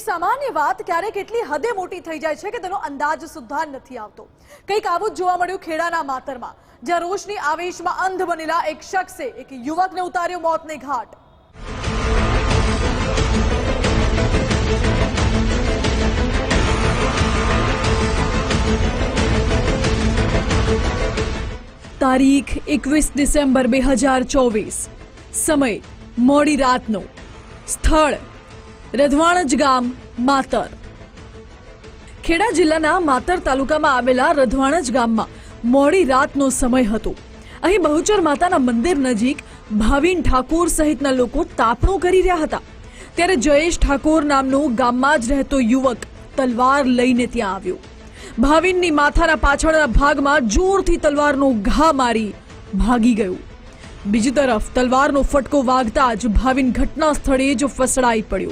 એક સામાન્ય વાત ક્યારેક એટલી હદે મોટી થઈ જાય છે કે તેનો અંદાજ સુદ્ધા નથી આવતો. કંઈક આવું જોવા મળ્યું ખેડાના માતરમાં, જ્યાં રોષની આવેશમાં અંધ બનેલા એક શખ્સે એક યુવકને ઉતાર્યો મોતને ઘાટ. તારીખ એકવીસ ડિસેમ્બર બે હજાર ચોવીસ. સમય, મોડી રાતનો. સ્થળ રધવાણજ ગામ, માતર. ખેડા જિલ્લાના માતર તાલુકામાં આવેલા રધવાણજ ગામમાં મોડી રાતનો સમય હતો. અહીં બહુચર માતાના મંદિર નજીક ભાવિન ઠાકોર સહિતના લોકો તાપણું કરી રહ્યા હતા. ત્યારે જયેશ ઠાકોર નામનો ગામમાં જ રહેતો યુવક તલવાર લઈને ત્યાં આવ્યો. ભાવિનની માથાના પાછળના ભાગમાં જોરથી તલવારનો ઘા મારી ભાગી ગયો. બીજી તરફ તલવારનો ફટકો વાગતા જ ભાવિન ઘટના સ્થળે જ ફસડાઈ પડ્યો.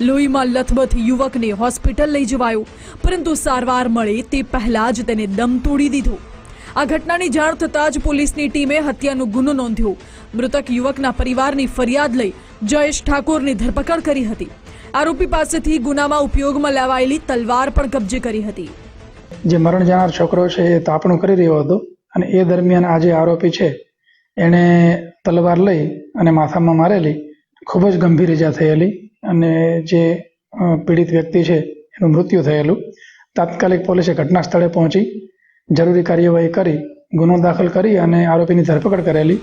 લોહીમાં લથબથ યુવકને હોસ્પિટલ લઈ જવાયો. પરંતુ સારવાર મળે તે પહેલા જ તેને દમ તોડી દીધો. આ ઘટનાની જાણ થતાં જ પોલીસની ટીમે હત્યાનો ગુનો નોંધ્યો. મૃતક યુવકના પરિવારની ફરિયાદ લઈ જયેશ ઠાકોરની ધરપકડ કરી હતી. આરોપી પાસેથી ગુનામાં ઉપયોગમાં લેવાયેલી તલવાર પણ કબજે કરી હતી. જે મરણ જનાર છોકરો છે એ તાપણું કરી રહ્યો હતો અને એ દરમિયાન આ જે આરોપી છે એણે તલવાર લઈ અને માથામાં મારેલી ખૂબ જ ગંભીર ઈજા થયેલી. અને જે પીડિત વ્યક્તિ છે, એનું મૃત્યુ થયેલું. તાત્કાલિક પોલીસે ઘટના સ્થળે પહોંચી, જરૂરી કાર્યવાહી કરી, ગુનો દાખલ કરી અને આરોપીની ધરપકડ કરેલી.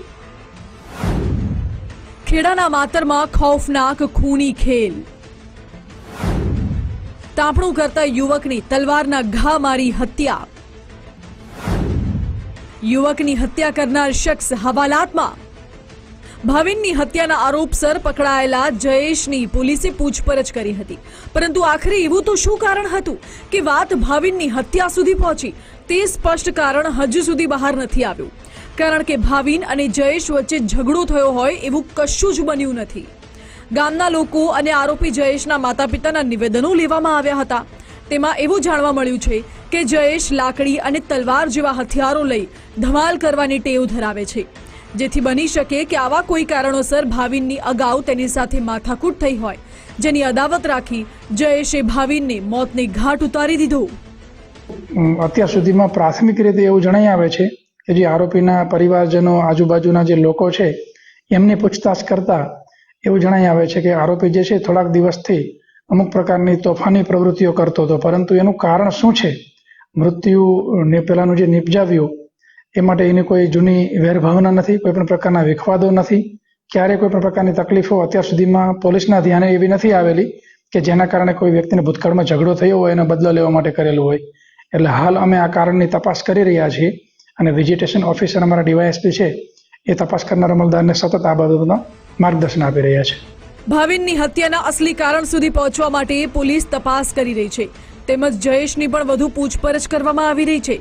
ખેડાના માતરમાં ખૌફનાક ખૂની ખેલ. તાપણું કરતા યુવકની તલવારના ઘા મારી હત્યા. યુવકની હત્યા કરનાર શખ્સ હવાલાતમાં ભાવિનની હત્યાના આરોપસર પકડાયેલા જયેશની પોલીસે પૂછપરછ કરી હતી. પરંતુ આખરે એવું તો શું કારણ હતું કે વાત ભાવિનની હત્યા સુધી પહોંચી? તે સ્પષ્ટ કારણ હજુ સુધી બહાર નથી આવ્યું. કારણ કે ભાવિન અને જયેશ વચ્ચે ઝઘડો થયો હોય એવું કશું જ બન્યું નથી. ગામના લોકો અને આરોપી જયેશના માતા પિતાના નિવેદનો લેવામાં આવ્યા હતા. તેમાં એવું જાણવા મળ્યું છે કે જયેશ લાકડી અને તલવાર જેવા હથિયારો લઈ ધમાલ કરવાની ટેવ ધરાવે છે. જેથી બની શકે કે આવા કોઈ કારણોસર ભાવિનની અગાઉ તેની સાથે માથાકૂટ થઈ હોય. જેની અદાવત રાખી જયેશે ભાવિનને મોતને ઘાટ ઉતારી દીધો. અત્યાર સુધીમાં પ્રાથમિક રીતે એવું જણાઈ આવે છે કે જે આરોપીના પરિવારજનો, આજુબાજુના જે લોકો છે, એમને પૂછતાછ કરતા એવું જણાઈ આવે છે કે આરોપી જે છે, થોડાક દિવસથી અમુક પ્રકારની તોફાની પ્રવૃત્તિઓ કરતો હતો. પરંતુ એનું કારણ શું છે? મૃત્યુ ને પેલાનું જે નિપજાવ્યું એ માટે એની કોઈ જૂની વેરભાવના નથી, કોઈ પણ પ્રકારના વિખવાદો નથી. ક્યારે કોઈ પણ પ્રકારની તકલીફો અત્યાર સુધીમાં પોલીસના ધ્યાને એવી નથી આવેલી કે જેના કારણે કોઈ વ્યક્તિને ભૂતકાળમાં ઝઘડો થયો હોય, એનો બદલો લેવા માટે કરેલું હોય. એટલે હાલ અમે આ કારણની તપાસ કરી રહ્યા છીએ અને વિજિટેશન ઓફિસર અમારા ડીવાયએસપી છે, એ તપાસ કરનાર અમલદારને સતત આ બાબતમાં માર્ગદર્શન આપી રહ્યા છે. ભાવિનની હત્યાના અસલી કારણ સુધી પહોંચવા માટે પોલીસ તપાસ કરી રહી છે. તેમજ જયેશની પણ વધુ પૂછપરછ કરવામાં આવી રહી છે.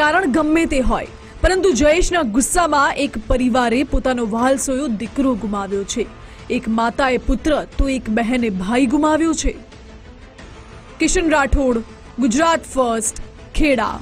કારણ ગમે તે હોય પરંતુ જયેશના ગુસ્સામાં એક પરિવારે પોતાનો વહાલસોયો દીકરો ગુમાવ્યો છે. એક માતાએ પુત્ર, તો એક બહેને ભાઈ ગુમાવ્યો છે. કિશન રાઠોડ, ગુજરાત ફર્સ્ટ, ખેડા.